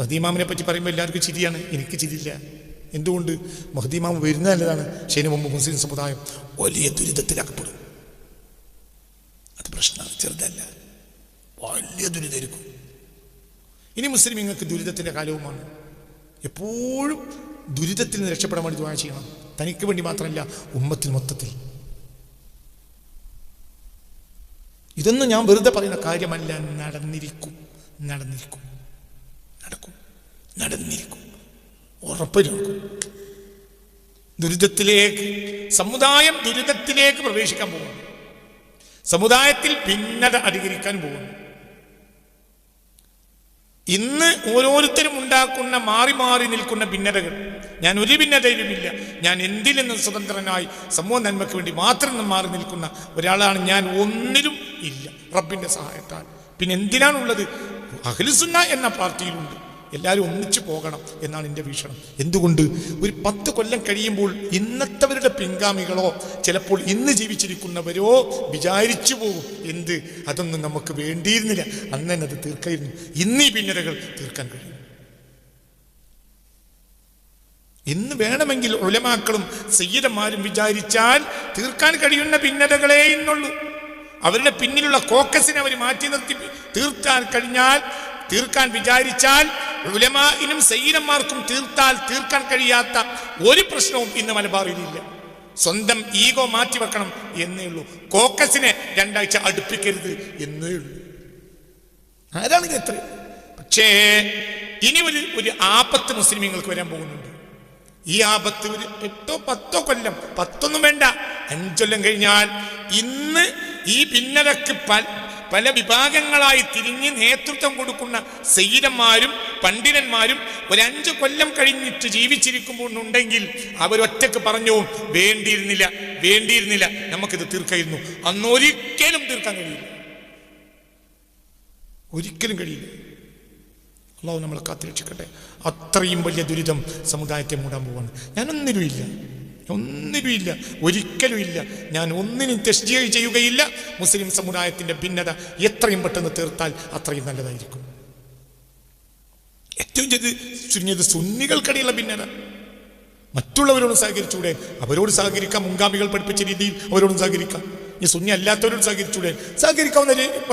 മഹദീമാമിനെ പറ്റി പറയുമ്പോൾ എല്ലാവർക്കും ചിരിയാണ്. എനിക്ക് ചിരിയില്ല. എന്തുകൊണ്ട്? മഹദീമാം വരുന്ന നല്ലതാണ്. ശനി മുമ്പ് മുസ്ലിം സമുദായം വലിയ ദുരിതത്തിലാക്കപ്പെടും. അത് പ്രശ്നമാണ്. ചെറുതല്ല. വലിയ ദുരിതമായിരിക്കും ഇനി മുസ്ലിം ദുരിതത്തിന്റെ കാലവുമാണ്. എപ്പോഴും ദുരിതത്തിൽ നിന്ന് രക്ഷപ്പെടാൻ വേണ്ടി ദ്വാര ചെയ്യണം. തനിക്ക് വേണ്ടി മാത്രമല്ല ഉമ്മത്തിൽ മൊത്തത്തിൽ. ഇതൊന്നും ഞാൻ വെറുതെ പറയുന്ന കാര്യമല്ല. നടന്നിരിക്കും. നടന്നിരിക്കും. നടന്നിരിക്കും. ഉറപ്പ് നടക്കും ദുരിതത്തിലേക്ക് സമുദായം ദുരിതത്തിലേക്ക് പ്രവേശിക്കാൻ പോകുന്നു. സമുദായത്തിൽ ഭിന്നത അധികരിക്കാൻ പോകുന്നു. ഇന്ന് ഓരോരുത്തരും ഉണ്ടാക്കുന്ന മാറി മാറി നിൽക്കുന്ന ഭിന്നതകൾ. ഞാൻ ഒരു ഭിന്നതയിലുമില്ല ഞാൻ എന്തിൽ സ്വതന്ത്രനായി സമൂഹ നന്മയ്ക്ക് വേണ്ടി മാത്രം മാറി നിൽക്കുന്ന ഒരാളാണ് ഞാൻ. ഒന്നിലും ഇല്ല. റബ്ബിന്റെ സഹായത്താൽ. പിന്നെ എന്തിനാണുള്ളത്? അഖിലുസുന്ന എന്ന പാർട്ടിയിലുണ്ട്. എല്ലാവരും ഒന്നിച്ചു പോകണം എന്നാണ് എന്റെ വീക്ഷണം. എന്തുകൊണ്ട്? ഒരു പത്ത് കൊല്ലം കഴിയുമ്പോൾ ഇന്നത്തെവരുടെ പിൻഗാമികളോ ചിലപ്പോൾ ഇന്ന് ജീവിച്ചിരിക്കുന്നവരോ വിചാരിച്ചു പോകും. എന്ത്? അതൊന്നും നമുക്ക് വേണ്ടിയിരുന്നില്ല. അന്ന് തന്നെ അത് തീർക്കായിരുന്നു. ഇന്ന് ഈ ഭിന്നതകൾ തീർക്കാൻ കഴിയും. ഇന്ന് വേണമെങ്കിൽ ഒലമാക്കളും സയ്യിദന്മാരും വിചാരിച്ചാൽ തീർക്കാൻ കഴിയുന്ന ഭിന്നതകളേ ഇന്നുള്ളൂ. അവരുടെ പിന്നിലുള്ള കോക്കസിനെ അവർ മാറ്റി നിർത്തി തീർക്കാൻ കഴിഞ്ഞാൽ തീർക്കാൻ വിചാരിച്ചാൽ ഉലമാനും സൈനന്മാർക്കും തീർത്താൽ തീർക്കാൻ കഴിയാത്ത ഒരു പ്രശ്നവും ഇന്ന് മലബാറിലില്ല. സ്വന്തം ഈഗോ മാറ്റിവെക്കണം എന്നേ ഉള്ളൂ. കോക്കസിനെ രണ്ടാഴ്ച അടുപ്പിക്കരുത് എന്നേ ഉള്ളൂ. ആരാണ് എത്ര പക്ഷേ ഇനി ഒരു ഒരു ആപത്ത് മുസ്ലിമീങ്ങൾക്ക് വരാൻ പോകുന്നുണ്ട്. ഈ ആപത്ത് ഒരു എട്ടോ പത്തോ കൊല്ലം പത്തൊന്നും വേണ്ട. അഞ്ചൊല്ലം കഴിഞ്ഞാൽ ഇന്ന് ഈ ഭിന്നതക്ക് പല വിഭാഗങ്ങളായി തിരിഞ്ഞ് നേതൃത്വം കൊടുക്കുന്ന സൈരന്മാരും പണ്ഡിതന്മാരും ഒരു അഞ്ച് കൊല്ലം കഴിഞ്ഞിട്ട് ജീവിച്ചിരിക്കുമ്പോൾ ഉണ്ടെങ്കിൽ അവരൊറ്റക്ക് പറഞ്ഞു വേണ്ടിയിരുന്നില്ല വേണ്ടിയിരുന്നില്ല നമുക്കിത് തീർക്കായിരുന്നു. അന്നൊരിക്കലും തീർക്കാൻ കഴിയില്ല. ഒരിക്കലും കഴിയില്ല. അള്ളാഹു നമ്മളെ കാത്തിരക്ഷിക്കട്ടെ. അത്രയും വലിയ ദുരിതം സമുദായത്തെ മൂടാൻ പോവാണ്. ഞാനൊന്നിനും ഇല്ല ഒന്നിനും ഇല്ല ഒരിക്കലും ഇല്ല ഞാൻ ഒന്നിനും തെസ്റ്റ് ചെയ്യുകയില്ല. മുസ്ലിം സമുദായത്തിന്റെ ഭിന്നത എത്രയും പെട്ടെന്ന് തീർത്താൽ അത്രയും നല്ലതായിരിക്കും. ഏറ്റവും ചെയ്ത് ചുരുങ്ങിയത് സുന്നികൾക്കിടയിലുള്ള ഭിന്നത. മറ്റുള്ളവരോട് സഹകരിച്ചൂടെ അവരോട് സഹകരിക്കാം മുൻഗാമികൾ പഠിപ്പിച്ച രീതിയിൽ അവരോടും സഹകരിക്കാം. ഈ സുന്നി അല്ലാത്തവരോട് സഹകരിച്ചൂടെ സഹകരിക്കാവുന്ന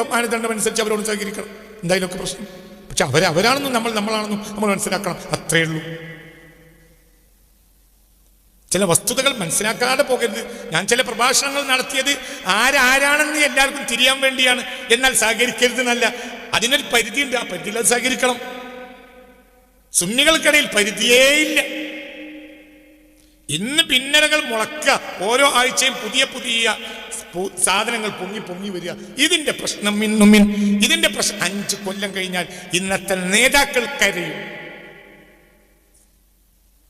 മാനദണ്ഡം അനുസരിച്ച് അവരോട് സഹകരിക്കണം. എന്തായാലും ഒക്കെ പ്രശ്നം. പക്ഷെ അവർ അവരാണെന്നും നമ്മൾ നമ്മളാണെന്നും നമ്മൾ മനസ്സിലാക്കണം. അത്രയേ ഉള്ളൂ. ചില വസ്തുതകൾ മനസ്സിലാക്കാതെ പോകരുത്. ഞാൻ ചില പ്രഭാഷണങ്ങൾ നടത്തിയത് ആരാരാണെന്ന് എല്ലാവർക്കും തിരിയാൻ വേണ്ടിയാണ്. എന്നാൽ സഹകരിക്കരുത് എന്നല്ല അതിനൊരു പരിധിയുണ്ട്. ആ പരിധിയിൽ അത് സഹകരിക്കണം. സുന്നികൾക്കിടയിൽ പരിധിയേയില്ല ഇന്ന് പിന്നരകൾ മുളക്കുക ഓരോ ആഴ്ചയും പുതിയ പുതിയ സാധനങ്ങൾ പൊങ്ങി പൊങ്ങി വരിക. ഇതിന്റെ പ്രശ്നം ഇന്നും ഇതിന്റെ പ്രശ്നം അഞ്ച് കൊല്ലം കഴിഞ്ഞാൽ ഇന്നത്തെ നേതാക്കൾ കരയും.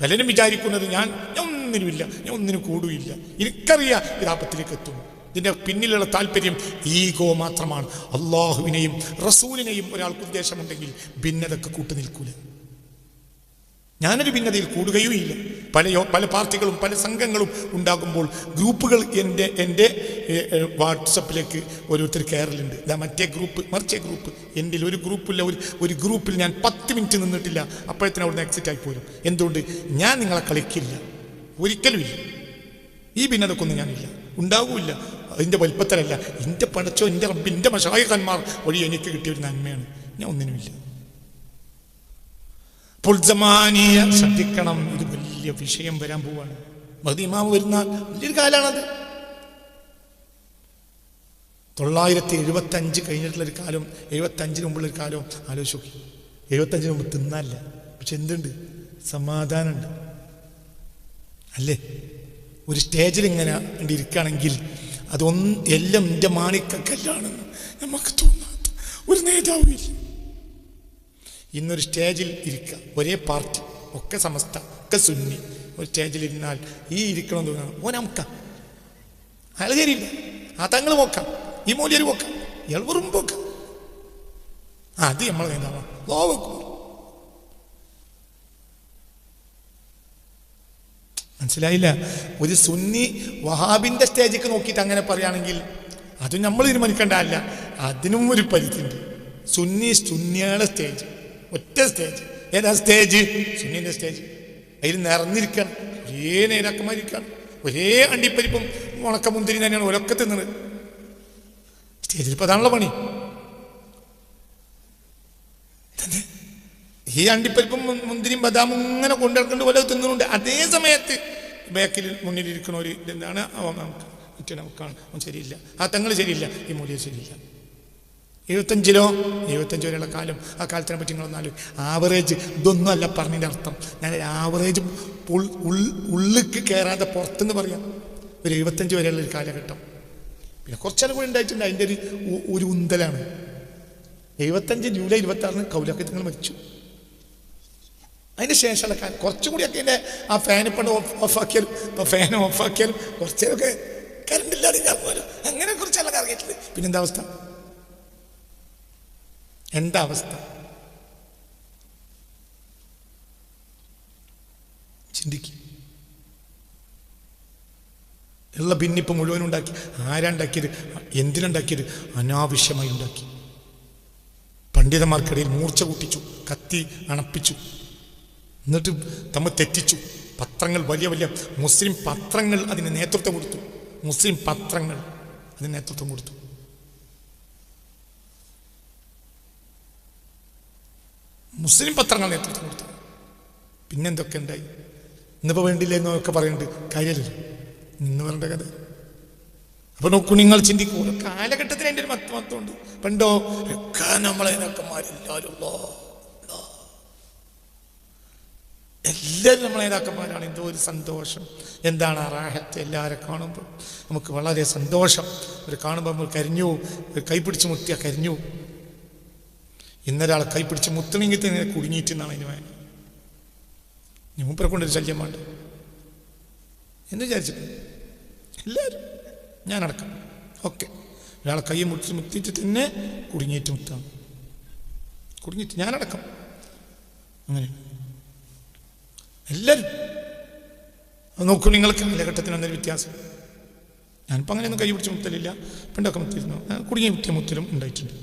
പലരും വിചാരിക്കുന്നത് ഞാൻ ഞാൻ ഒന്നിനുമില്ല. ഞാൻ ഒന്നിനും കൂടുകയില്ല. എനിക്കറിയാം ഇത് ആപത്തിലേക്ക് എത്തും ഇതിന്റെ പിന്നിലുള്ള താല്പര്യം ഈഗോ മാത്രമാണ്. അള്ളാഹുവിനെയും റസൂലിനെയും ഒരാൾക്ക് ഉദ്ദേശമുണ്ടെങ്കിൽ ഭിന്നതക്ക് കൂട്ടുനിൽക്കൂല ഞാനൊരു ഭിന്നതയിൽ കൂടുകയും ഇല്ല പല പല പാർട്ടികളും പല സംഘങ്ങളും ഉണ്ടാകുമ്പോൾ ഗ്രൂപ്പുകൾ എന്റെ എന്റെ വാട്സപ്പിലേക്ക് ഓരോരുത്തർ കയറലുണ്ട്. ഇതാ മറ്റേ ഗ്രൂപ്പ് മറിച്ചേ ഗ്രൂപ്പ്. എന്റെ ഒരു ഗ്രൂപ്പില്ല ഒരു ഒരു ഗ്രൂപ്പിൽ ഞാൻ പത്ത് മിനിറ്റ് നിന്നിട്ടില്ല. അപ്പോഴത്തേനും അവിടുന്ന് എക്സിറ്റ് ആയി പോരും. എന്തുകൊണ്ട്? ഞാൻ നിങ്ങളെ കളിക്കില്ല. ഒരിക്കലും ഇല്ല ഈ ഭിന്നതക്കൊന്നും ഞാനില്ല. ഉണ്ടാകൂല അതിന്റെ വലിപ്പത്തിലല്ല എന്റെ പടച്ചോ എന്റെ റബ്ബ് എന്റെ മഷായകന്മാർ വഴി എനിക്ക് കിട്ടിയ ഒരു നന്മയാണ്. ഞാൻ ഒന്നിനുമില്ല. പുൽസമാനിയ ശ്രദ്ധിക്കണം. ഇത് വലിയ വിഷയം വരാൻ പോവാണ്. മഹദിമാവ് വരുന്ന വലിയൊരു കാലാണത്. തൊള്ളായിരത്തി എഴുപത്തി അഞ്ച് കഴിഞ്ഞിട്ടുള്ള ഒരു കാലം എഴുപത്തി അഞ്ചിന് മുമ്പുള്ള ഒരു കാലം ആലോചിച്ചു എഴുപത്തഞ്ചിന് മുമ്പ് തിന്നല്ല. പക്ഷെ എന്തുണ്ട്? സമാധാനമുണ്ട്. അല്ലേ? ഒരു സ്റ്റേജിൽ ഇങ്ങനെ ഇരിക്കുകയാണെങ്കിൽ അതൊന്നും എല്ലാം എന്റെ മാണിക്കല്ലാണെന്ന് നമുക്ക് തോന്നാത്ത ഒരു നേതാവില്ല ഇന്നൊരു സ്റ്റേജിൽ ഇരിക്കുക ഒരേ പാർട്ടി ഒക്കെ സമസ്ത ഒക്കെ സുന്നി. ഒരു സ്റ്റേജിൽ ഇരുന്നാൽ ഈ ഇരിക്കണമെന്ന് തോന്നണം. ഓ നമുക്ക് അയാൾ ശരിയില്ല. ആ തങ്ങൾ പോക്കാം. ഈ മൂല്യർ പോക്കാം. ഇയാൾ വെറും പോക്കാം. അത് നമ്മളെ നേതാവാ. ലോ മനസ്സിലായില്ല? ഒരു സുന്നി വഹാബിന്റെ സ്റ്റേജിക്ക് നോക്കിയിട്ട് അങ്ങനെ പറയുകയാണെങ്കിൽ അത് നമ്മൾ തീരുമാനിക്കേണ്ട അല്ല അതിനും ഒരു പരിധിയുണ്ട്. സുന്നി സുന്നിയുടെ സ്റ്റേജ് ഒറ്റ സ്റ്റേജ് ഏതാ സ്റ്റേജ് സുന്നിന്റെ സ്റ്റേജ് അതിൽ നിറഞ്ഞിരിക്കണം ഒരേ നേതാക്കന്മാരിക്കാണ് ഒരേ അണ്ടിപ്പരിപ്പും ഉണക്ക മുന്തിരി തന്നെയാണ് ഒരൊക്കെ തിന്നത് സ്റ്റേജിൽ ഇപ്പൊ അതാണല്ലോ പണി. ഈ അണ്ടിപ്പരിപ്പും മുന്തിരിയും ബദാമും ഇങ്ങനെ കൊണ്ടിറക്കേണ്ട പോലെ തിന്നുന്നുണ്ട്. അതേ സമയത്ത് ബാക്കിൽ മുന്നിലിരിക്കുന്ന ഒരു ഇതെന്താണ്? അവൻ നമുക്ക് മറ്റേ നമുക്കാണ് ശരിയില്ല. ആ തങ്ങൾ ശരിയില്ല. ഈ മൂല്യം ശരിയില്ല. എഴുപത്തഞ്ചിലോ? എഴുപത്തഞ്ച് വരെയുള്ള കാലം. ആ കാലത്തിനെ പറ്റി നിങ്ങളൊന്നാലും ആവറേജ് ഇതൊന്നും അല്ല പറഞ്ഞതിന്റെ അർത്ഥം. ഞാൻ ആവറേജ് ഉള്ളിക്ക് കയറാതെ പുറത്തുനിന്ന് പറയാം. ഒരു എഴുപത്തഞ്ച് വരെയുള്ള ഒരു കാലഘട്ടം. പിന്നെ കുറച്ചാലും കൂടി ഉണ്ടായിട്ടുണ്ട്. അതിന്റെ ഒരു ഒരു ഉന്തലാണ്. എഴുപത്തഞ്ച് ജൂലൈ ഇരുപത്തി ആറിന് നിങ്ങൾ മരിച്ചു. അതിന് ശേഷമുള്ള കാലം കുറച്ചും കൂടിയൊക്കെ എന്റെ ആ ഫാൻ ഇപ്പം ഓഫ് ഓഫാക്കിയാലും ഇപ്പോൾ ഫാൻ ഓഫാക്കിയാലും കുറച്ചൊക്കെ കറണ്ട് ഇല്ലാതെ ഞാൻ പോലും. അങ്ങനെ കുറച്ചല്ല കറങ്ങിയിട്ടില്ല പിന്നെന്താ അവസ്ഥ? എന്താ അവസ്ഥ? ചിന്തിക്കും. ഉള്ള ഭിന്നിപ്പ് മുഴുവൻ ഉണ്ടാക്കി. ആരാണ്ടാക്കിയത് എന്തിനുണ്ടാക്കിയത്? അനാവശ്യമായി ഉണ്ടാക്കി. പണ്ഡിതന്മാർക്കിടയിൽ മൂർച്ച കൂട്ടിച്ചു കത്തി അണപ്പിച്ചു. എന്നിട്ട് തമ്മിൽ തെറ്റിച്ചു. പത്രങ്ങൾ വലിയ വലിയ മുസ്ലിം പത്രങ്ങൾ അതിന് നേതൃത്വം കൊടുത്തു. മുസ്ലിം പത്രങ്ങൾ അതിന് നേതൃത്വം കൊടുത്തു. മുസ്ലിം പത്രങ്ങൾ നേതൃത്വം കൊടുത്തു. പിന്നെന്തൊക്കെ ഉണ്ടായി? ഇന്നിപ്പോൾ വേണ്ടില്ല എന്നൊക്കെ പറയുന്നുണ്ട് കാര്യമില്ല ഇന്ന് പറയേണ്ട കഥ. അപ്പൊ നോക്കൂ നിങ്ങൾ ചിന്തിക്കൂ. ഓരോ കാലഘട്ടത്തിൽ എന്റെ ഒരു ഉണ്ട്. പണ്ടോ നമ്മളെ നേതാക്കന്മാരില്ലാരുള്ളോ എല്ലാവരും നമ്മളെ നേതാക്കന്മാരാണ്. എന്തോ ഒരു സന്തോഷം. എന്താണ് ആ റാഹത്ത്? എല്ലാവരെ കാണുമ്പോൾ നമുക്ക് വളരെ സന്തോഷം. ഒരു കാണുമ്പോൾ നമ്മൾ കരിഞ്ഞു. ഒരു കൈപിടിച്ച് മുത്തിയാൽ കരിഞ്ഞു ഇന്നൊരാൾ കൈപിടിച്ച് മുത്തണമെങ്കിൽ തന്നെ കുടുങ്ങിയിട്ടെന്നാണ് അതിന് വേണം ഇനി മൂപ്പരെ കൊണ്ടൊരു ശല്യം വേണ്ട. എന്ന് വിചാരിച്ചിട്ട് എല്ലാവരും ഞാനടക്കം ഓക്കെ. ഒരാളെ കൈ മുട്ടി മുത്തിയിട്ട് തന്നെ കുടുങ്ങിയിട്ട് മുത്താണ് കുടുങ്ങിയിട്ട് ഞാനടക്കം അങ്ങനെ. എല്ലാവരും അത് നോക്കൂ നിങ്ങൾക്ക് കാലഘട്ടത്തിന് വന്നൊരു വ്യത്യാസം ഞാനിപ്പോൾ അങ്ങനെയൊന്നും കൈ പിടിച്ച് മുത്തലില്ല പണ്ടൊക്കെ മുത്തിരുന്നു ഞാൻ കുടുങ്ങിയ മുത്തിയ മുത്തലും ഉണ്ടായിട്ടുണ്ട്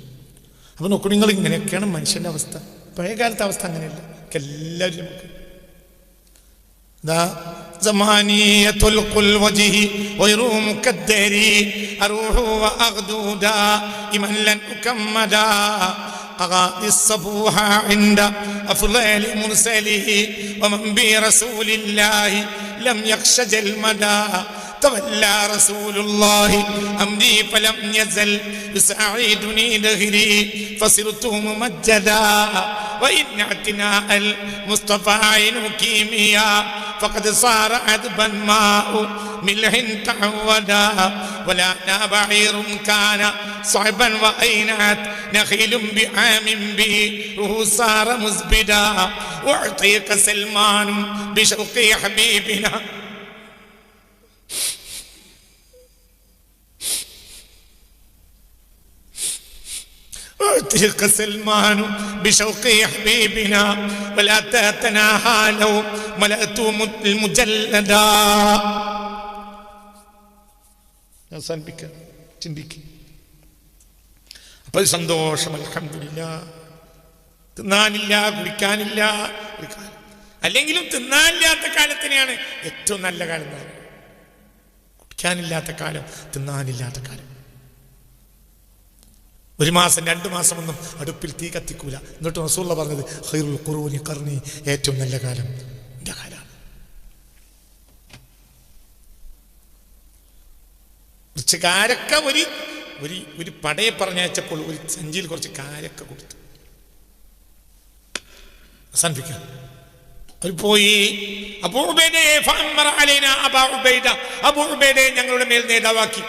അപ്പോൾ നോക്കൂ നിങ്ങൾ ഇങ്ങനെയൊക്കെയാണ് മനുഷ്യൻ്റെ അവസ്ഥ പഴയ കാലത്തെ അവസ്ഥ അങ്ങനെയല്ല എല്ലാവരും നമുക്ക് ذا زمانية القلوجه غير مكدر أروح وأغدو دائما لن أكمدا أغادي الصبوح عند أفضل مرسله ومن برسول الله لم يخشج المدى. تولى رسول الله. أمري فلم يزل. يساعدني دهري فصرت ممجدا. وإن اعتناء المصطفى عين كيمياء فقد صار عذبا ماء ملح تعودا ولا بعير كان. صعبا وأينات نخيل بعام به صار مزبدا. أعطيك سلمان بشوق حبيبنا. أعطيك سلمان بشوق حبيبنا ولا تتناهى لو ملأت المجلدا അവസാനിപ്പിക്കുക ചിന്തിക്കുക അപ്പൊ ഒരു സന്തോഷം അലഹമില്ല തിന്നാനില്ല കുടിക്കാനില്ല ഒരു കാലം അല്ലെങ്കിലും തിന്നാനില്ലാത്ത കാലത്തിനെയാണ് ഏറ്റവും നല്ല കാലം എന്ന് പറയുന്നത് കുടിക്കാനില്ലാത്ത കാലം തിന്നാനില്ലാത്ത കാലം ഒരു മാസം രണ്ട് മാസമൊന്നും അടുപ്പിൽ തീ കത്തിക്കൂല. എന്നിട്ട് റസൂള്ള പറഞ്ഞത് ഹൈറുൽ കുറൂനി കർണി ഏറ്റവും നല്ല കാലം. എന്റെ കാലമാണ് കുറച്ച് കാരക്ക ഒരു ഒരു ഒരു പടയെ പറഞ്ഞയച്ചപ്പോൾ ഒരു സഞ്ചിയിൽ കുറച്ച് കാരക്ക കൊടുത്തു. അവസാനിപ്പിക്കാം. അവർ പോയി അബൂ ഉബൈദയെ ഫഅമ്മറ അലൈനാ അബാ ഉബൈദ അബൂ ഉബൈദയെ ഞങ്ങളുടെ മേൽ നേതാവാക്കി.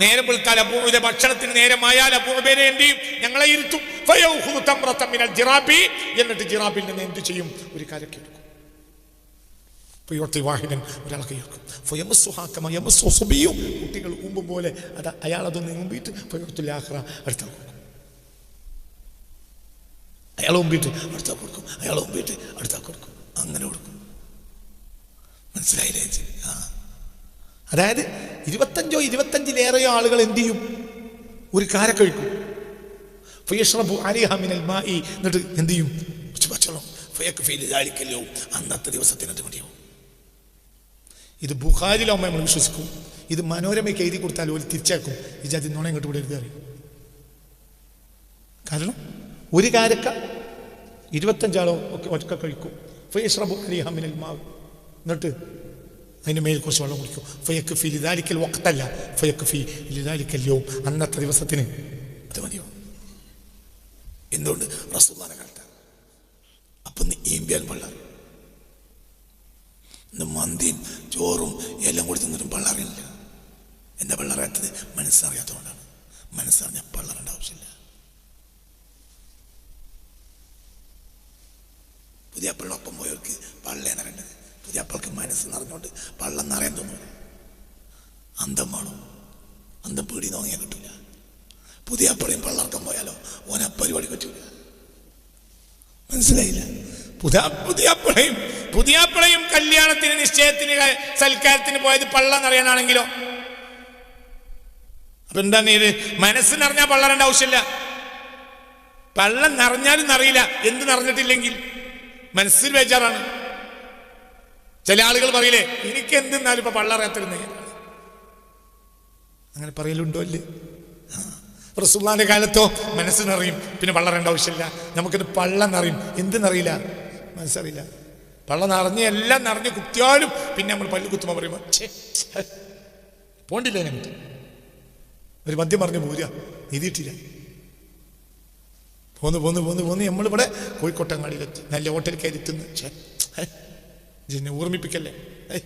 നേരം വിളിത്താൽ അബൂബയുടെ ഭക്ഷണത്തിന് നേരമായാൽ അബൂബേനെ എന്ത് ചെയ്യും? ഞങ്ങളെ ഇരുത്തും. ജിറാബി. എന്നിട്ട് ജിറാബിൽ നിന്ന് എന്ത് ചെയ്യും? ഒരു കാലൊക്കെ എടുക്കും വാഹിദൻ ഒരാളെ കൈയെടുക്കും കുട്ടികൾ ഊമ്പും പോലെ അത് അയാൾ ഫയുഅത്തുൽ ആഖിറ അടുത്ത അയാൾ ഉമ്പിയിട്ട് അടുത്ത കൊടുക്കും. അയാൾ ഉമ്പിയിട്ട് അടുത്ത കൊടുക്കും. അങ്ങനെ കൊടുക്കും. മനസ്സിലായില്ലേ? ആ. അതായത് ഇരുപത്തഞ്ചോ ഇരുപത്തഞ്ചിലേറെയോ ആളുകൾ എന്തു ചെയ്യും? ഒരു കാര കഴിക്കും ഫയഷ്റബു അലിഹ മിനൽ മായി എന്നിട്ട് എന്ത് ചെയ്യും? പച്ചവെള്ളം ഫയക്ക് ഫീൽ ഇതായിരിക്കല്ലോ അന്നത്തെ ദിവസത്തിന് അത് മതിയാവും. ഇത് ബുഖാരിലാവുമ്പോൾ നമ്മൾ വിശ്വസിക്കും. ഇത് മനോരമയ്ക്ക് എഴുതി കൊടുത്താൽ ഒരു തിരിച്ചേക്കും ഈ ജാതി നോണ ഇങ്ങോട്ട് ഇവിടെ എഴുതി അറിയും. കാരണം ഒരു കാരക്ക ഇരുപത്തഞ്ചാളോ ഒക്കെ ഒറ്റ കഴിക്കും ഫയഷ്റബു അലിഹമിനൽ മാവ് എന്നിട്ട് അതിന് മേൽ കുറച്ച് വെള്ളം കുടിക്കും. ഫയക്ക് ഫി ലിതാലിക്കൽ വക്തല്ല ഫയക്ക് ഫി ലിതാലിക്കല്ലോ അന്നത്തെ ദിവസത്തിന് അത് മതിയോ? എന്തുകൊണ്ട്? റസൂല്ലാനെ കാലത്ത്. അപ്പം ഈമ്പിയാൽ വെള്ളം ഇന്ന് മന്തിയും ചോറും എല്ലാം കൂടി തിന്നിട്ടും വെള്ളറിയില്ല എന്താ വെള്ളറിയാത്തത് മനസ്സറിയാത്തതുകൊണ്ടാണ്. മനസ്സറിഞ്ഞ വെള്ളറേണ്ട ആവശ്യമില്ല. പുതിയ പിള്ളൊപ്പം പോയവർക്ക് പള്ളേ നിറയേണ്ടത് പുതിയ അപ്പൾക്ക് മനസ്സ് നിറഞ്ഞുകൊണ്ട് പള്ളം നിറയാൻ തോന്നും അന്തം വേണം. അന്തം പേടി നോങ്ങിയാൽ കിട്ടില്ല പുതിയ അപ്പളയും പള്ളർക്കം പോയാലോ ഓന പരിപാടി പറ്റൂല. മനസ്സിലായില്ല? പുതിയ പുതിയ അപ്പളയും പുതിയ അപ്പളയും കല്യാണത്തിന് നിശ്ചയത്തിന് സൽക്കാരത്തിന് പോയത് പള്ളം നിറയാനാണെങ്കിലോ? അപ്പൊ എന്താ നീ മനസ്സ് നിറഞ്ഞാൽ പള്ളറേണ്ട ആവശ്യമില്ല. പള്ളം നിറഞ്ഞാലും നിറയില്ല. എന്ത് നിറഞ്ഞിട്ടില്ലെങ്കിൽ? മനസ്സിൽ ബേജാറാണ്. ചില ആളുകൾ പറയില്ലേ എനിക്ക് എന്തിന്നാലും ഇപ്പൊ പള്ളറിയാത്തിരുന്നേ അങ്ങനെ പറയലുണ്ടോ അല്ലേ? റസുല്ലാന്റെ കാലത്തോ മനസ്സിനറിയും. നിറയും പിന്നെ പള്ളറേണ്ട ആവശ്യമില്ല. നമുക്കിത് പള്ളെന്നറിയും. എന്തിനറിയില്ല എന്ത് നിറയില്ല മനസ്സറിയില്ല. പള്ളം നിറഞ്ഞ് എല്ലാം നിറഞ്ഞ് കുത്തിയാലും പിന്നെ നമ്മൾ പല്ല് കുത്തുമ്പോൾ പറയുമ്പോൾ പോണ്ടില്ല ഞങ്ങൾക്ക് ഒരു മദ്യം പറഞ്ഞു പോരുക. എഴുതിയിട്ടില്ല. പോന്ന് പോന്ന് പോന്ന് പോന്ന്. നമ്മളിവിടെ കോഴിക്കോട്ടങ്ങാടിയിലെത്തി. നല്ല ഹോട്ടൽ കയറി തിന്ന് ഛേ, ഹേ, ഇജ്ജെന്നെ ഓർമ്മിപ്പിക്കല്ലേ ഹേ.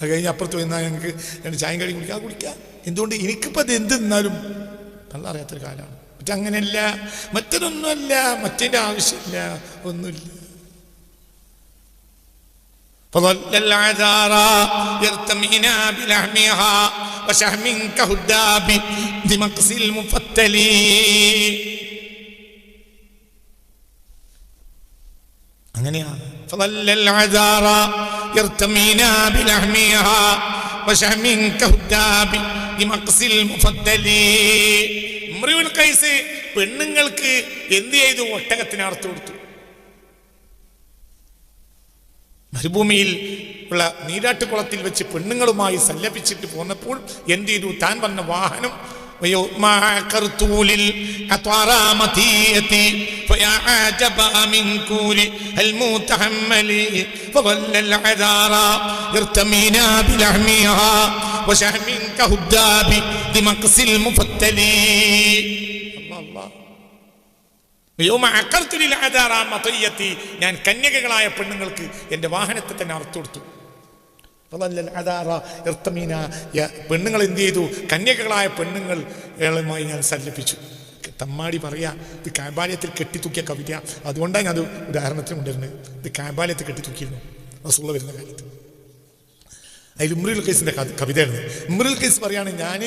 അത് കഴിഞ്ഞ് അപ്പുറത്ത് വന്നാൽ ഞങ്ങൾക്ക് രണ്ട് ചായം കടി കുടിക്കാം കുടിക്കാം എന്തുകൊണ്ട് എനിക്കിപ്പോൾ അത് എന്ത് നിന്നാലും നല്ല അറിയാത്തൊരു കാലമാണ് മറ്റങ്ങനെയല്ല മറ്റതൊന്നുമല്ല മറ്റേൻ്റെ ആവശ്യമില്ല ഒന്നുമില്ല فظل العذارى يرتمينا بلحمها وشهم كهداب بمقص المفتل പെണ്ണുങ്ങൾക്ക് എന്ത് ചെയ്തു? ഒട്ടകത്തിന് അർത്ഥം കൊടുത്തു. മരുഭൂമിയിൽ ഉള്ള നീരാട്ടുകുളത്തിൽ വെച്ച് പെണ്ണുങ്ങളുമായി സല്ലപിച്ചിട്ട് പോന്നപ്പോൾ എന്ത് ചെയ്തു? താൻ വന്ന വാഹനം ويومع كرتول أطارا مطيتي فيا عجبا من كول المتحمل فظل العذارى يرتمينا بلحمها وشهم كهداب بمقص المفتل الله الله യൗമ അഖർതു ലിൽ അദാറാ മതയ്യത്തി. ഞാൻ കന്യകകളായ പെണ്ണുങ്ങൾക്ക് എൻ്റെ വാഹനത്തെ തന്നെ അറുത്തു കൊടുത്തു പെണ്ണുങ്ങൾ എന്ത് ചെയ്തു? കന്യകകളായ പെണ്ണുങ്ങളുമായി ഞാൻ സല്ലപിച്ചു. തമ്മാടി പറയാ ഇത് കാബാലയത്തിൽ കെട്ടിത്തൂക്കിയ കവിത. അതുകൊണ്ടാണ് ഞാൻ അത് ഉദാഹരണത്തിന് കൊണ്ടുവരുന്നത്. ഇത് കാബാലയത്തിൽ കെട്ടിത്തൂക്കിയിരുന്നു റസൂള്ള വരുന്ന കാലത്ത്. അതിൽ ഉമ്രുൽ കേസിന്റെ കവിതയായിരുന്നു. ഉമ്രുൽ കേസ് പറയാണ് ഞാൻ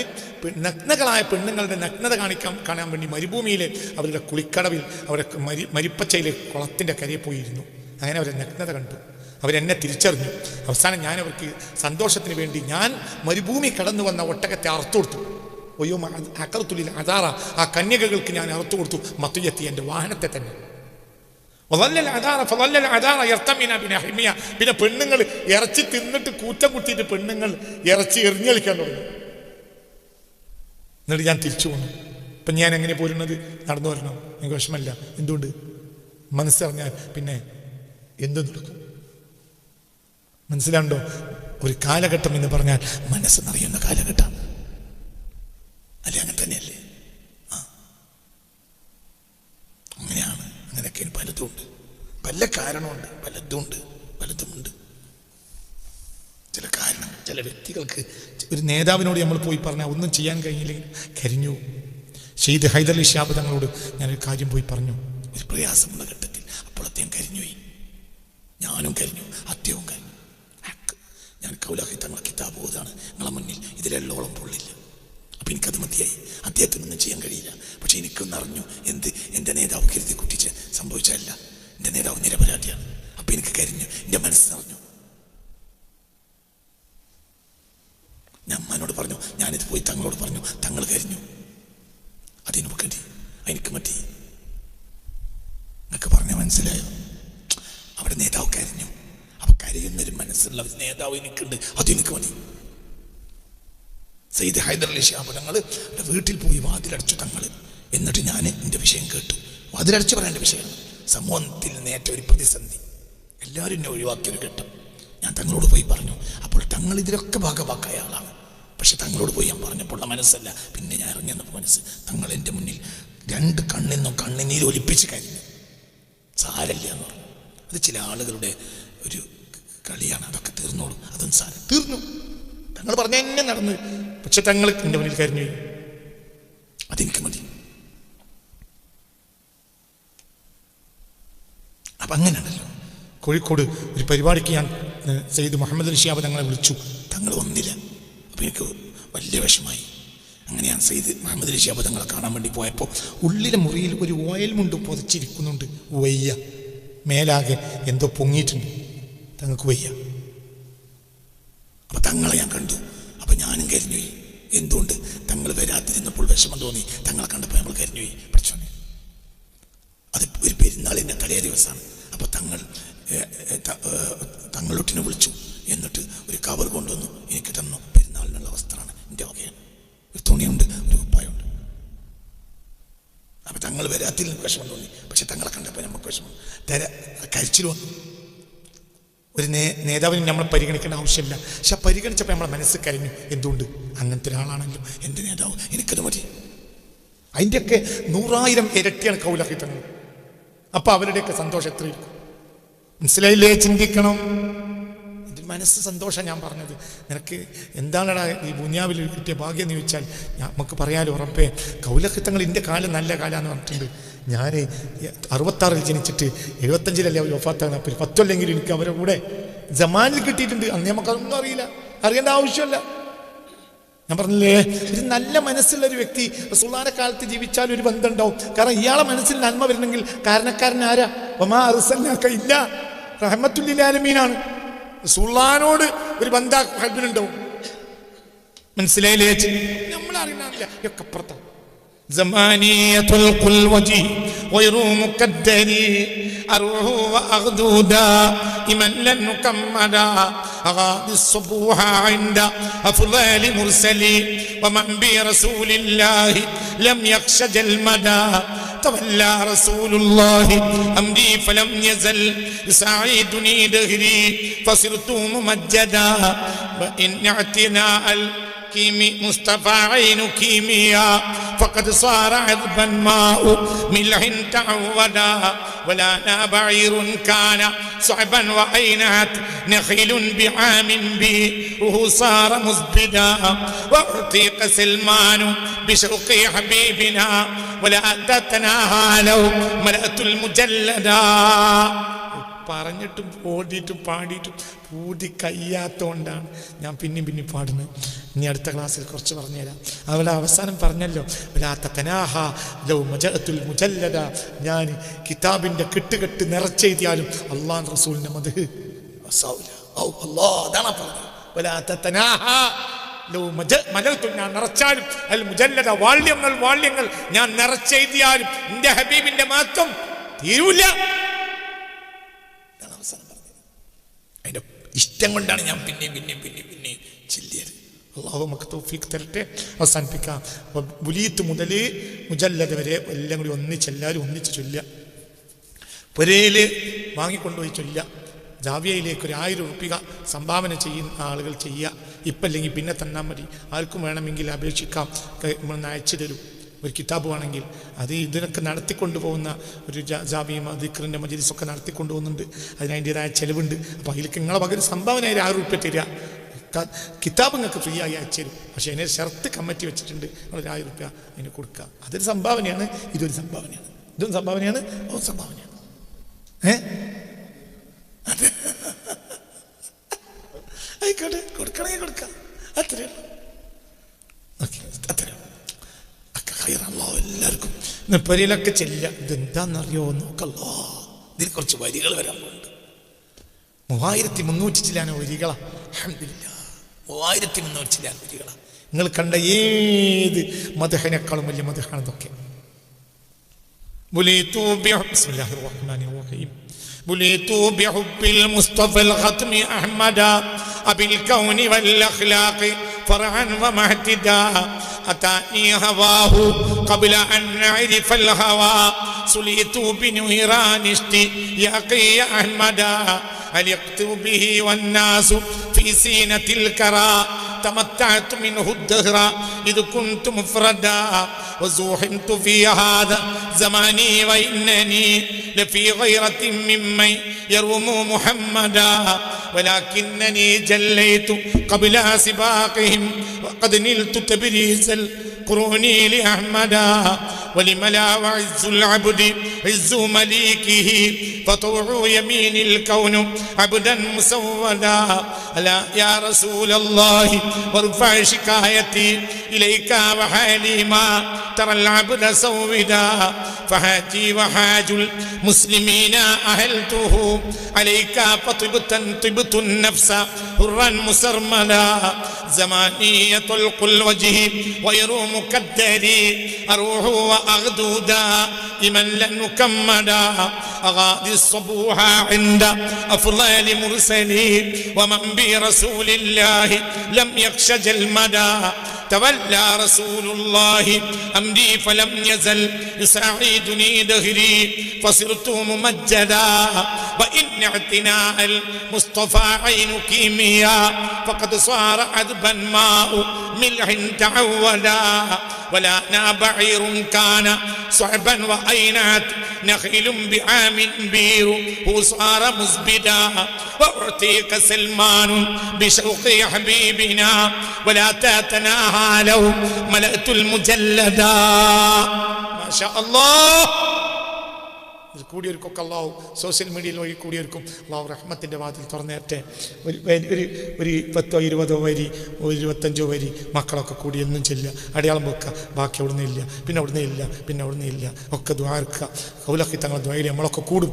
നഗ്നകളായ പെണ്ണുങ്ങളുടെ നഗ്നത കാണിക്കാൻ കാണാൻ വേണ്ടി മരുഭൂമിയിലെ അവരുടെ കുളിക്കടവിൽ അവരുടെ മരി മരിപ്പച്ചയിലെ കുളത്തിന്റെ കരയിൽ പോയിരുന്നു. അങ്ങനെ അവരെ നഗ്നത കണ്ടു. അവരെന്നെ തിരിച്ചറിഞ്ഞു. അവസാനം ഞാൻ അവർക്ക് സന്തോഷത്തിന് വേണ്ടി ഞാൻ മരുഭൂമി കടന്നു വന്ന ഒട്ടകത്തെ അറുത്തു കൊടുത്തു. ഒയ്യോ അക്കറത്തുള്ളിൽ അതാറ. ആ കന്യകകൾക്ക് ഞാൻ അറുത്തു കൊടുത്തു. മത്തുയത്തി എന്റെ വാഹനത്തെ തന്നെ. പിന്നെ പെണ്ണുങ്ങൾ ഇറച്ചി തിന്നിട്ട് കൂറ്റം കുത്തിയിട്ട് പെണ്ണുങ്ങൾ ഇറച്ചി എറിഞ്ഞളിക്കാൻ തുടങ്ങി. എന്നിട്ട് ഞാൻ തിരിച്ചു പോകണം ഇപ്പം ഞാൻ എങ്ങനെ പോരുന്നത്? നടന്നു വരണം. എനിക്ക് വിഷമല്ല എന്തുകൊണ്ട്? മനസ്സറിഞ്ഞാൽ പിന്നെ എന്തും നടക്കും? മനസ്സിലാണ്ടോ ഒരു കാലഘട്ടം എന്ന് പറഞ്ഞാൽ മനസ്സ് നിറയുന്ന കാലഘട്ടം. അല്ലെ? അങ്ങനെ തന്നെയല്ലേ? അങ്ങനെയാണ്. അങ്ങനെയൊക്കെ പലതും ഉണ്ട്. പല കാരണമുണ്ട്. പലതും ഉണ്ട്. പലതുമുണ്ട് ചില കാരണങ്ങൾ ചില വ്യക്തികൾക്ക് ഒരു നേതാവിനോട് നമ്മൾ പോയി പറഞ്ഞാൽ ഒന്നും ചെയ്യാൻ കഴിഞ്ഞില്ലെങ്കിൽ കരിഞ്ഞു ഷെയ്ദ് ഹൈദലി ഷാബ് തങ്ങളോട് ഞാനൊരു കാര്യം പോയി പറഞ്ഞു. ഒരു പ്രയാസമുള്ള ഘട്ടത്തിൽ അപ്പോൾ അദ്ദേഹം കരിഞ്ഞുപോയി. ഞാനും കരിഞ്ഞു. അദ്ദേഹവും കരിഞ്ഞു. ഞാൻ കൗലാഹി തങ്ങളെ കിതാബ് ഓതാണ്. നിങ്ങളെ മുന്നിൽ ഇതിലെല്ലോളം പൊള്ളില്ല. അപ്പൊ എനിക്കത് മതിയായി. അദ്ദേഹത്തിനൊന്നും ചെയ്യാൻ കഴിയില്ല. പക്ഷെ എനിക്കൊന്ന് അറിഞ്ഞു. എന്ത്? എന്റെ നേതാവ് കരുതി കുട്ടിച്ച് സംഭവിച്ചതല്ല. എന്റെ നേതാവ് നിരപരാധിയാണ്. അപ്പൊ എനിക്ക് കരിഞ്ഞു. എന്റെ മനസ്സ് അറിഞ്ഞു ഞാൻ അമ്മനോട് പറഞ്ഞു. ഞാനിത് പോയി തങ്ങളോട് പറഞ്ഞു. തങ്ങൾ കരിഞ്ഞു. അതിന് മതി എനിക്ക് മതി. മനസ്സിലായോ? അവിടെ നേതാവ് കരഞ്ഞു. കരയുന്നൊരു മനസ്സുള്ള നേതാവ് എനിക്കുണ്ട്. അതെനിക്ക് മതി. സെയ്ദ് ഹൈദർലി ഷാബ് ഞങ്ങൾ വീട്ടിൽ പോയി വാതിലടച്ചു തങ്ങൾ എന്നിട്ട് ഞാൻ എന്റെ വിഷയം കേട്ടു. വാതിലടച്ചു പറയേണ്ട വിഷയം. സമൂഹത്തിൽ നേറ്റ ഒരു പ്രതിസന്ധി. എല്ലാവരും എന്നെ ഒഴിവാക്കിയൊരു ഘട്ടം. ഞാൻ തങ്ങളോട് പോയി പറഞ്ഞു. അപ്പോൾ തങ്ങൾ ഇതിലൊക്കെ ഭാഗമാക്കായ ആളാണ്. പക്ഷെ തങ്ങളോട് പോയി ഞാൻ പറഞ്ഞപ്പോൾ ഉള്ള മനസ്സല്ല. പിന്നെ ഞാൻ ഇറങ്ങി വന്നപ്പോൾ മനസ്സ് തങ്ങൾ എന്റെ മുന്നിൽ രണ്ട് കണ്ണിന്നും കണ്ണിനീര് ഒലിപ്പിച്ച് കഴിഞ്ഞു സാരല്ല എന്ന് പറഞ്ഞു. അത് ചില ആളുകളുടെ ഒരു കളിയാണ്. അതൊക്കെ തീർന്നോളും. അതും സാരം. തീർന്നു. തങ്ങൾ പറഞ്ഞ എന്നെ നടന്നു. പക്ഷെ തങ്ങൾ എന്റെ മുന്നിൽ കരഞ്ഞു. അതെനിക്ക് മതി. അപ്പം അങ്ങനെയാണല്ലോ. കോഴിക്കോട് ഒരു പരിപാടിക്ക് ഞാൻ സെയ്ദ് മുഹമ്മദ് അലി തങ്ങളെ വിളിച്ചു. തങ്ങൾ വന്നില്ല. അപ്പം എനിക്ക് വലിയ വിഷമായി അങ്ങനെ ഞാൻ സെയ്ദ് മുഹമ്മദ് അലി തങ്ങളെ കാണാൻ വേണ്ടി പോയപ്പോൾ ഉള്ളിലെ മുറിയിൽ ഒരു ഓയിൽ മുണ്ട് പുതച്ചിരിക്കുന്നുണ്ട്. വയ്യ. മേലാകെ എന്തോ പൊങ്ങിയിട്ടുണ്ട്. തങ്ങൾക്ക് വയ്യ അപ്പൊ തങ്ങളെ ഞാൻ കണ്ടു. അപ്പൊ ഞാനും കരിഞ്ഞു. എന്തുകൊണ്ട്? തങ്ങൾ വരാതിരുന്നപ്പോൾ വിഷമം തോന്നി. തങ്ങളെ കണ്ടപ്പോൾ നമ്മൾ കരിഞ്ഞു. പഠിച്ചോനെ. അത് ഒരു പെരുന്നാളിന്റെ തലേ ദിവസമാണ്. അപ്പോൾ തങ്ങൾ തങ്ങളൊട്ടിനെ വിളിച്ചു. എന്നിട്ട് ഒരു കവർ കൊണ്ടുവന്നു. എനിക്ക് തന്നു. പെരുന്നാളിനുള്ള വസ്ത്രമാണ് എന്റെ വകയാണ്. ഒരു തുണിയുണ്ട് ഒരു ഉപ്പായുണ്ട് അപ്പം തങ്ങൾ വരാത്തിൽ വിഷമം തോന്നി. പക്ഷെ തങ്ങളെ കണ്ടപ്പോൾ നമുക്ക് വിഷമം തര കരിച്ചിൽ വന്നു. ഒരു നേ നേതാവിനെ നമ്മൾ പരിഗണിക്കേണ്ട ആവശ്യമില്ല. പക്ഷെ പരിഗണിച്ചപ്പോൾ നമ്മളെ മനസ്സ് കരഞ്ഞു. എന്തുകൊണ്ട്? അങ്ങനത്തെ ഒരാളാണല്ലോ. എന്റെ നേതാവ് എനിക്കത് മതി. അതിന്റെയൊക്കെ നൂറായിരം ഇരട്ടിയാണ് കൗലാക്കി തന്നത്. അപ്പൊ അവരുടെയൊക്കെ സന്തോഷം എത്രയിരിക്കും മനസ്സിലായില്ലേ? ചിന്തിക്കണം. എന്റെ മനസ്സ് സന്തോഷം ഞാൻ പറഞ്ഞത്. നിനക്ക് എന്താണടാ ഈ ബുന്യാവിൽ കിട്ടിയ ഭാഗ്യം എന്ന് ചോദിച്ചാൽ നമുക്ക് പറയാലോ ഉറപ്പേ കൗലഹിത്തങ്ങൾ എന്റെ കാലം നല്ല കാലമെന്ന് പറഞ്ഞിട്ടുണ്ട്. ഞാൻ അറുപത്താറിൽ ജനിച്ചിട്ട് എഴുപത്തഞ്ചിലല്ലേ അവർ ഒഫാത്താണ് അപ്പോൾ പത്തൊല്ലെങ്കിലും എനിക്ക് അവരുടെ കൂടെ ജമാനിൽ കിട്ടിയിട്ടുണ്ട്. അന്ന് നമുക്കതൊന്നും അറിയില്ല. അറിയേണ്ട ആവശ്യമല്ല. ഞാൻ പറഞ്ഞില്ലേ ഒരു നല്ല മനസ്സുള്ള ഒരു വ്യക്തി റസൂള്ളാന്റെ കാലത്ത് ജീവിച്ചാൽ ഒരു ബന്ധം ഉണ്ടാവും കാരണം ഇയാളെ മനസ്സിൽ നന്മ വരണമെങ്കിൽ കാരണക്കാരൻ ആരാ? ഒമാ അറുസല്ലാക്ക ഇല്ല. റഹമത്തുല്ലാലമീനാണ് സുള്ളാനോട് ഒരു ബന്ധ ഹൽബിനുണ്ടാവും മനസ്സിലായില്ലേ നമ്മൾ അറിയണില്ല ഒക്കെ അപ്പുറത്താണ് زمانية القلوة غير مكدر أروح وأغدو دائما لن نكمدا أغاضي الصبوح عند أفضل مرسلين ومن برسول الله لم يخش المدى تولى رسول الله أمري فلم يزل. يساعدني دهري فصرت ممجدا. وإن اعتناء كيمي مصطفى عين كيمياء. فقد صار عذبا ماء ملح تعودا. ولا لا بعير كان صعبا وأينات نخيل بعام به صار مزبدا وأعطيق سلمان بشوق حبيبنا. ولا تتناهى لو ملأت المجلدا. പറഞ്ഞിട്ടും ഓടിയിട്ടും പാടിയിട്ടും പൂതി കയ്യാത്തോണ്ടാണ് ഞാൻ പിന്നെയും പിന്നെയും പാടുന്നത്. ഇനി അടുത്ത ക്ലാസ്സിൽ കുറച്ച് പറഞ്ഞുതരാം. അവളെ അവസാനം പറഞ്ഞല്ലോ മുജല്ലദ. ഞാൻ കിതാബിന്റെ കെട്ടുകെട്ട് നിറച്ചെഴുതിയാലും അള്ളാൻ റസൂലിന്റെ മത് അതാണ് ഞാൻ നിറച്ചാലും അൽ ഞാൻ നിറച്ചെഴുതിയാലും എന്റെ ഹബീബിന്റെ മാത്രം തീരൂല അതിന്റെ ഇഷ്ടം കൊണ്ടാണ് ഞാൻ പിന്നെ പിന്നെ പിന്നെ പിന്നെ ചില്ലിയത്. അള്ളാഹു നമുക്ക് തൗഫീഖ് തരട്ടെ. അവസാനിപ്പിക്കാം. ബുലീത്ത് മുതൽ മുജല്ലത് വരെ എല്ലാം കൂടി ഒന്നിച്ച് എല്ലാവരും ഒന്നിച്ച് ചൊല്ലുക. പുരയിൽ വാങ്ങിക്കൊണ്ടുപോയി ചൊല്ല ജാവിയയിലേക്ക് ഒരു ആയിരം ഉറപ്പിക സംഭാവന ചെയ്യുന്ന ആളുകൾ ചെയ്യുക. ഇപ്പം അല്ലെങ്കിൽ പിന്നെ തന്നാൽ മതി. ആർക്കും വേണമെങ്കിൽ അപേക്ഷിക്കാം. അയച്ചു തരും. ഒരു കിതാബ് വേണമെങ്കിൽ അത് ഇതിനൊക്കെ നടത്തിക്കൊണ്ടുപോകുന്ന ഒരു ജാബിയും അധികൃതന്റെ മജലിസൊക്കെ നടത്തിക്കൊണ്ടുപോകുന്നുണ്ട്. അതിന് അതിന്റെതായ ചിലവുണ്ട്. അപ്പോൾ അതിലേക്ക് നിങ്ങളെ പകരം സംഭാവന ആറ് ഉറുപ്പ്യ തരിക. കിതാബ് നിങ്ങൾക്ക് ഫ്രീ ആയി അയച്ചു തരും പക്ഷേ അതിനെ ഷർത്ത് കമ്മിറ്റി വെച്ചിട്ടുണ്ട്. നിങ്ങളൊരു ആയിരം ഉറുപ്പ്യ അതിന് കൊടുക്കുക. അതൊരു സംഭാവനയാണ്. ഇതൊരു സംഭാവനയാണ്. ഇതും സംഭാവനയാണ്. ഓ സംഭാവനയാണ്. ഏ? ആയിക്കോട്ടെ. കൊടുക്കണമെങ്കിൽ കൊടുക്കാം. അത്രേ ഓക്കെ അത്രേ ഒക്കെ ഹൈറല്ലോ എല്ലാവർക്കും. ഇന്ന് പെരയിലൊക്കെ ചെല്ലുക. ഇതെന്താണെന്നറിയോ നോക്കല്ലോ. ഇതിൽ കുറച്ച് വരികൾ വരാൻ പോകുന്നുണ്ട് മൂവായിരത്തി മുന്നൂറ്റി ചില്ലാന വരികളാ. അഹമ്മദില്ല മൂവായിരത്തി മുന്നൂറ്റി ചില്ലാന വരികളാ. നിങ്ങൾ കണ്ട ഏത് മധുഹനേക്കാളും വലിയ മധുഹാണെന്നൊക്കെ بليت بحب المصطفى الختم أحمدا أبي الكون والأخلاق فرعا ومهتدا أتاني هواه قبل أن أعرف الهوى سليت بنيران اشتياقي أحمدا ألقت به والناس في سينة الكرى تمتعت منه الدهر. إذ كنت مفردا وزوحمت في هذا زماني وإنني لفي غيرة ممن يروم محمدا. ولكنني جليت قبل سباقهم وقد نلت تبريز القرون لأحمدا ولملا وعز العبد عز مليكه فطوع يمين الكون عبدا مسودا. ألا يا رسول الله وارفع شكايتي إليك وحالي ما ترى العبد سودا. فهاتي وحاج المسلمين أهلته عليك فطبت طبت النفس حرا مسرمدا. زماني يطلق الوجه ويروم كالدري أروح وأغدو دائما لن كمدا أغادي الصبوح عند أفضل مرسلين ومن برسول الله لم يخش جلمدا تولى رسول الله أمري فلم يزل. يساعدني دهري فصرت ممجدا. وإن اعتناء المصطفى عين كيمياء فقد صار عذبا ماء. ملح تعودا ولا نا بعير كان صعبا وأينات نخيل بعام بير هو صار مزبدا وأعطيك سلمان بشوق حبيبنا ولا تتناهى لو ملأت المجلدا ما شاء الله ഇത് കൂടിയൊരുക്കൊക്കെ അള്ളാഹു സോഷ്യൽ മീഡിയയിൽ വഴി കൂടിയൊരുക്കും. അള്ളാഹു റഹ്മത്തിന്റെ വാതിൽ തുറന്നേറ്റെ ഒരു ഒരു ഒരു പത്തോ ഇരുപതോ വരി ഇരുപത്തഞ്ചോ വരി മക്കളൊക്കെ കൂടി എന്നും ചെല്ലുക. അടയാളം വെക്കുക. ബാക്കി അവിടുന്ന് ഇല്ല. പിന്നെ അവിടുന്ന് ഇല്ല. പിന്നെ അവിടുന്ന് ഇല്ല. ഒക്കെ ദ്വാർക്കുക കൗലക്കി തങ്ങളെ ദ്വൈലി നമ്മളൊക്കെ കൂടും.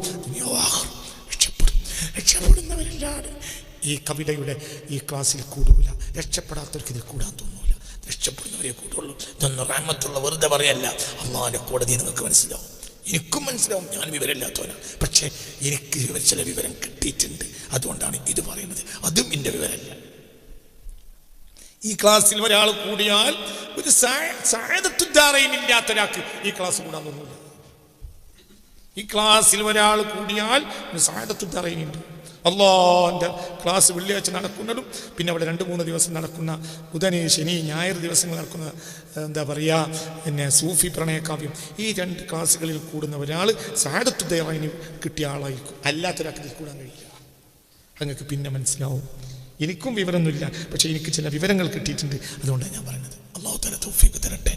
രക്ഷപ്പെടും. രക്ഷപ്പെടുന്നവരില്ലാതെ ഈ കവിതയുടെ ഈ ക്ലാസ്സിൽ കൂടൂല. രക്ഷപ്പെടാത്തവർക്ക് ഇതിൽ കൂടാൻ തോന്നൂല. രക്ഷപ്പെടുന്നവരെ കൂടുള്ളൂ. ഇതൊന്നും റാമത്തുള്ള വെറുതെ പറയല്ല. അള്ളാഹിന്റെ കോടതി നിങ്ങൾക്ക് മനസ്സിലാവും. എനിക്കും മനസ്സിലാവും ഞാൻ വിവരമില്ലാത്തവനാണ് പക്ഷേ എനിക്ക് ചില വിവരം കിട്ടിയിട്ടുണ്ട്. അതുകൊണ്ടാണ് ഇത് പറയുന്നത്. അതും എന്റെ വിവരമല്ല. ഈ ക്ലാസ്സിൽ ഒരാൾ കൂടിയാൽ ഒരു സായതത്തുദ്ധാറയില്ലാത്ത ഒരാൾക്ക് ഈ ക്ലാസ് കൂടാൻ തോന്നില്ല ഈ ക്ലാസ്സിൽ ഒരാൾ കൂടിയാൽ ഒരു സായതത്തുദ്ധാറയിനുണ്ട് അള്ളാൻ്റെ ക്ലാസ് വെള്ളിയാഴ്ച നടക്കുന്നതും പിന്നെ അവിടെ രണ്ട് മൂന്ന് ദിവസം നടക്കുന്ന ബുധന് ശനി ഞായർ ദിവസങ്ങൾ നടക്കുന്ന ഏഹ്, എന്താ പറയുക പിന്നെ സൂഫി പ്രണയകാവ്യം ഈ രണ്ട് ക്ലാസ്സുകളിൽ കൂടുന്ന ഒരാൾ സായതത്തുദ്ധാറയിന് കിട്ടിയ ആളായിരിക്കും അല്ലാത്തൊരാൾക്ക് ഇതിൽ കൂടാൻ കഴിയില്ല അങ്ങക്ക് പിന്നെ മനസ്സിലാവും എനിക്കും വിവരമൊന്നുമില്ല പക്ഷെ എനിക്ക് ചില വിവരങ്ങൾ കിട്ടിയിട്ടുണ്ട് അതുകൊണ്ടാണ് ഞാൻ പറയുന്നത് അള്ളാഹു തല തൗഫീഖ് തരട്ടെ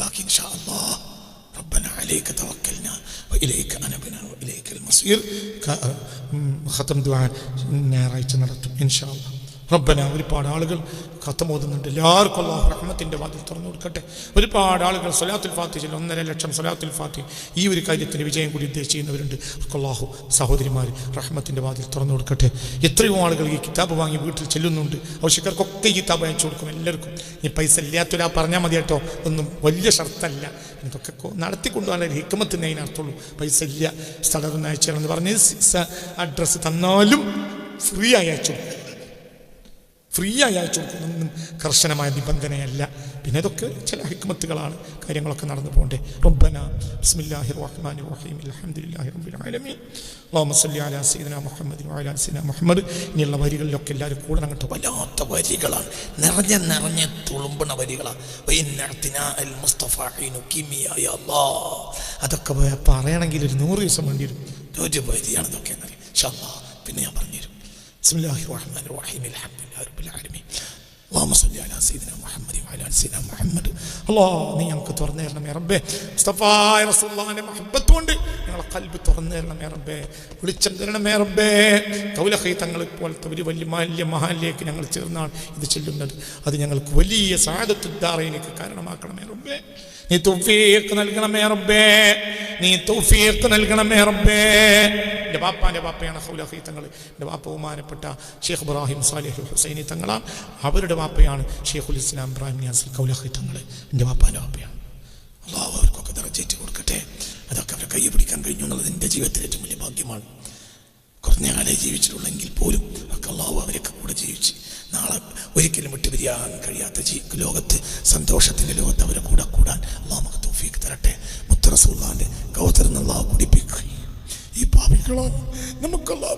ബാക്കി ഇൻഷാ അല്ലാഹ് ربنا عليك توكلنا ഇലേക്ക് അനബിനാണ് ഇലേക്ക് മസീർ. ഖത്തം ദ്വാ ഞായറാഴ്ച നടത്തും ഇൻഷാ അള്ളാഹ് റബ്ബന ഒരുപാട് ആളുകൾ കത്തമോതുന്നുണ്ട്. എല്ലാവർക്കും അള്ളാഹു റഹ്മത്തിന്റെ വാതിൽ തുറന്നു കൊടുക്കട്ടെ. ഒരുപാട് ആളുകൾ സൊലാത്തുൽ ഫാത്തി ചില ഒന്നര ലക്ഷം സൊലാത്തുൽ ഫാത്തി ഈ ഒരു കാര്യത്തിന് വിജയം കൂടി ഉദ്ദേശിക്കുന്നവരുണ്ട്. അള്ളാഹു സഹോദരിമാർ റഹ്മത്തിന്റെ വാതിൽ തുറന്നു കൊടുക്കട്ടെ. എത്രയോ ആളുകൾ ഈ കിതാബ് വാങ്ങി വീട്ടിൽ ചെല്ലുന്നുണ്ട്. ആവശ്യക്കാർക്കൊക്കെ ഈ കിതാബ് അയച്ചു കൊടുക്കും എല്ലാവർക്കും. ഈ പൈസ ഇല്ലാത്തൊരാ പറഞ്ഞാൽ മതി കേട്ടോ. ഒന്നും വലിയ ഷർത്തല്ല. ഇതൊക്കെ നടത്തിക്കൊണ്ടുപോകാൻ ഹിക്കമത്തിന് അതിനർത്ഥമുള്ളൂ പൈസ ഇല്ല. സ്ഥലം അയച്ചാണെന്ന് പറഞ്ഞ് അഡ്രസ്സ് തന്നാലും ഫ്രീ ആയി അയച്ചു കൊടുക്കും. ഫ്രീയായി ആയി അയച്ചു കൊടുക്കുന്നൊന്നും കർശനമായ നിബന്ധനയല്ല. പിന്നെ ഇതൊക്കെ ചില ഹിക്മത്തുകളാണ് കാര്യങ്ങളൊക്കെ നടന്നു പോകണ്ടേ. റബ്ബന ബിസ്മില്ലാഹി റഹ്മാൻ റഹീം അൽഹംദുലില്ലാഹി റബ്ബിൽ ആലമീൻ. അല്ലാഹുമ്മ സല്ലി അലാ സയ്യിദിന മുഹമ്മദിൻ വഅലാ സയ്യിദിന മുഹമ്മദ്. ഇനിയുള്ള വരികളിലൊക്കെ എല്ലാവരും കൂടെ അങ്ങോട്ട് വല്ലാത്ത വരികളാണ്. നിറഞ്ഞ നിറഞ്ഞ തുളുമ്പണ വരികളാണ് അതൊക്കെ പറയണമെങ്കിൽ ഒരു നൂറ് ദിവസം വേണ്ടി വരും. ഒരു വരിയാണ് ഇതൊക്കെ എന്നറിയാം. പിന്നെ ഞാൻ പറഞ്ഞുതരും. ബിസ്മില്ലാഹി റഹ്മാൻ റഹീം അൽഹംദുലില്ലാഹി. അലാ മുഹമ്മദി വഅലാ മുഹമ്മദ്. നീ റബ്ബേ. റബ്ബേ. റബ്ബേ. കൗലഹൈ തങ്ങളെ മഹാലിലേക്ക് ഞങ്ങൾ ചേർന്നാണ് ഇത് ചെല്ലുന്നത്. അത് ഞങ്ങൾക്ക് വലിയ സാധത്തുദ്ധാറയിലേക്ക് കാരണമാക്കണമേ റബ്ബേ. നീ തൗഫീഖ് നൽകണമേ റബ്ബേ. നീ തുഫീഖ് നൽകണമേ റബ്ബേ. എന്റെ ബാപ്പാന്റെ ബാപ്പയാണ് ഹൗലഹി തങ്ങൾ എന്റെ ബാപ്പ ബഹുമാനപ്പെട്ട ഷെയ്ഖ് ഇബ്രാഹിം സാലിഹ് ഹുസൈനി തങ്ങളാണ് അവരുടെ ബാപ്പയാണ് ഷെയ്ഖുൽ ഇസ്ലാം ഇബ്രാഹിം നിയാസിൽ കൗലഹി തങ്ങൾ എന്റെ ബാപ്പാന്റെ ബാപ്പയാണ്. അള്ളാഹു അവർക്കൊക്കെ നിറച്ചേറ്റ് കൊടുക്കട്ടെ. അതൊക്കെ അവരെ കൈ പിടിക്കാൻ കഴിഞ്ഞു എന്നുള്ളത് എന്റെ ജീവിതത്തിലെ ഏറ്റവും വലിയ ഭാഗ്യമാണ്. കുറഞ്ഞ കാലേ ജീവിച്ചിട്ടുള്ളെങ്കിൽ പോലും അള്ളാഹു അവരൊക്കെ കൂടെ ജീവിച്ച് നാളെ ഒരിക്കലും വിട്ടുപിരിയാൻ കഴിയാത്ത ലോകത്ത് സന്തോഷത്തിന്റെ ലോകത്ത് അവരെ കൂടെ കൂടാൻ അള്ളാഹു നമുക്ക് തോഫിക്ക് തരട്ടെ. മുത്തറസുല്ലാന്റെ കൗതർന്ന് അള്ളാഹു കുടിപ്പിക്കുക ഈ പാപികളോ നമുക്കല്ലാ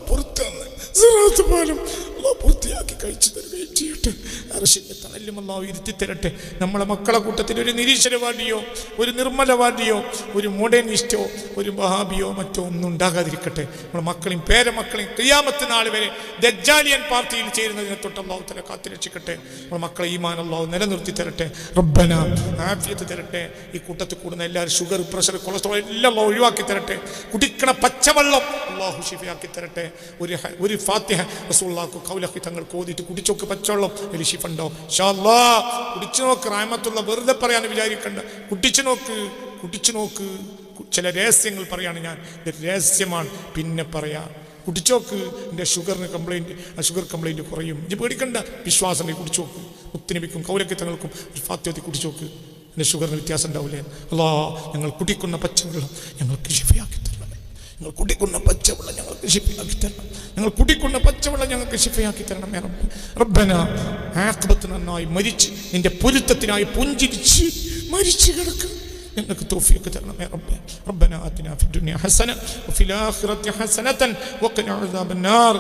അള്ളാഹ് പൂർത്തിയാക്കി കഴിച്ചു തരുകയും ചെയ്യട്ടെ അറശിന്റെ തണലും അള്ളാഹു ഇരുത്തി തരട്ടെ. നമ്മളെ മക്കളെ കൂട്ടത്തിൽ ഒരു നിരീശ്വരവാദിയോ ഒരു നിർമ്മലവാദിയോ ഒരു മോഡേണിസ്റ്റോ ഒരു വഹാബിയോ മറ്റോ ഒന്നും ഉണ്ടാകാതിരിക്കട്ടെ. നമ്മുടെ മക്കളെയും പേരമക്കളെയും ക്രിയാമത്ത് നാൾ വരെ ദജ്ജാലിയൻ പാർട്ടിയിൽ ചേരുന്നതിനെ തൊട്ട് അള്ളാഹു തല കാത്തിരക്ഷിക്കട്ടെ. നമ്മുടെ മക്കളെ ഈമാൻ അള്ളാഹു നിലനിർത്തി തരട്ടെ. റബ്ബന ആഫിയത്ത് തരട്ടെ. ഈ കൂട്ടത്തിൽ കൂടുന്ന എല്ലാവരും ഷുഗർ പ്രഷർ കൊളസ്ട്രോൾ എല്ലാം ഒഴിവാക്കി തരട്ടെ. കുടിക്കണ പച്ചവെള്ളം അള്ളാഹു ഷിഫിയാക്കി തരട്ടെ. ഒരു ഒരു ഫാത്തിഹ റസൂള്ളാക്കും കൗലഹി തങ്ങൾ കോതിയിട്ട് കുടിച്ചോക്ക് പച്ചവെള്ളം അതിൽ ഷാല്ലാ കുടിച്ചു നോക്ക് റാമത്തുള്ള വെറുതെ പറയാൻ വിചാരിക്കണ്ട. കുടിച്ചു നോക്ക് കുടിച്ചു നോക്ക്. ചില രഹസ്യങ്ങൾ പറയാണ് ഞാൻ. രഹസ്യമാണ്. പിന്നെ പറയാ കുടിച്ചോക്ക് എന്റെ ഷുഗറിന് കംപ്ലൈന്റ് ആ ഷുഗർ കംപ്ലൈന്റ് കുറയും. ഇത് പേടിക്കണ്ട. വിശ്വാസം കുടിച്ചു നോക്ക്. മുത്തിനബിക്കും കൗലക്കത്തങ്ങൾക്കും ഒരു ഫാത്യത്തി കുടിച്ചു നോക്ക്. എന്റെ ഷുഗറിന് വ്യത്യാസം ഉണ്ടാവില്ലേ? അല്ലാ ഞങ്ങൾ കുടിക്കുന്ന പച്ചവെള്ളം ഞങ്ങൾക്ക് ഷിഫയാക്കി തരണമേ ഞങ്ങൾ കുടിക്കുന്ന പച്ചവെള്ളം ഞങ്ങൾക്ക് ഷിഫയാക്കി തരണം ഞങ്ങൾ കുടിക്കുന്ന പച്ചവെള്ളം ഞങ്ങൾക്ക് ഷിഫയാക്കി തരണമേ റബ്ബേ റബ്ബന ആഖിബത്ത് നന്നായി മരിച്ച് നിന്റെ പൊരുത്തത്തിനായി പുഞ്ചിരിച്ച് മരിച്ചു കിടക്കുക ഞങ്ങൾക്ക് തോഫിയൊക്കെ തരണമേ റബ്ബേ ربنا آتنا في الدنيا حسنة وفي الآخرة حسنة وقنا عذاب النار